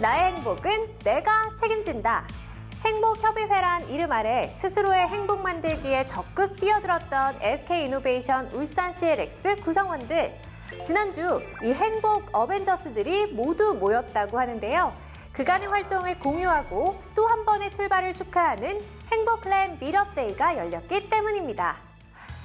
나의 행복은 내가 책임진다. 행복협의회란 이름 아래 스스로의 행복 만들기에 적극 뛰어들었던 SK이노베이션 울산 CLX 구성원들. 지난주 이 행복 어벤져스들이 모두 모였다고 하는데요. 그간의 활동을 공유하고 또 한 번의 출발을 축하하는 행복클랜 밀업데이가 열렸기 때문입니다.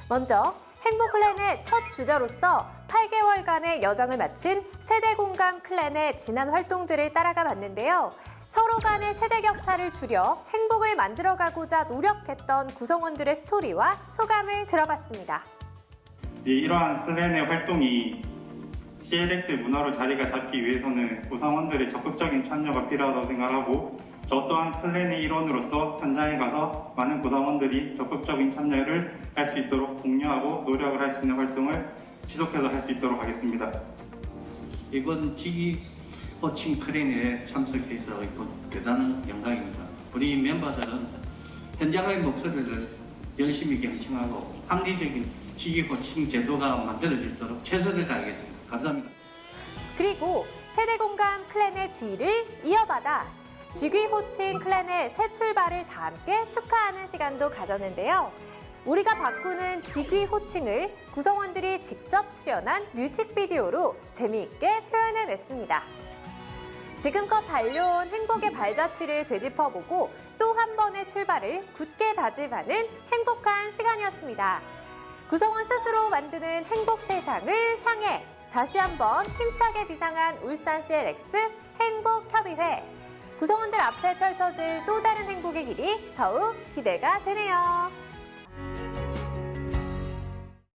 먼저 행복 클랜의 첫 주자로서 8개월간의 여정을 마친 세대 공감 클랜의 지난 활동들을 따라가 봤는데요. 서로 간의 세대 격차를 줄여 행복을 만들어가고자 노력했던 구성원들의 스토리와 소감을 들어봤습니다. 이러한 클랜의 활동이 CLX 문화로 자리가 잡기 위해서는 구성원들의 적극적인 참여가 필요하다고 생각하고 저 또한 클랜의 일원으로서 현장에 가서 많은 구성원들이 적극적인 참여를 할 수 있도록 독려하고 노력을 할 수 있는 활동을 지속해서 할 수 있도록 하겠습니다. 이번 지기 호칭 클린에 참석해서 이번 대단한 영광입니다. 우리 멤버들은 현장의 목소리를 열심히 경청하고 합리적인 지기 호칭 제도가 만들어지도록 최선을 다하겠습니다. 감사합니다. 그리고 세대공감 클랜의 뒤를 이어받아 지귀 호칭 클랜의 새 출발을 다 함께 축하하는 시간도 가졌는데요. 우리가 바꾸는 지귀 호칭을 구성원들이 직접 출연한 뮤직비디오로 재미있게 표현해냈습니다. 지금껏 달려온 행복의 발자취를 되짚어보고 또 한 번의 출발을 굳게 다짐하는 행복한 시간이었습니다. 구성원 스스로 만드는 행복 세상을 향해 다시 한번 힘차게 비상한 울산 CLX 행복협의회. 구성원들 앞에 펼쳐질 또 다른 행복의 길이 더욱 기대가 되네요.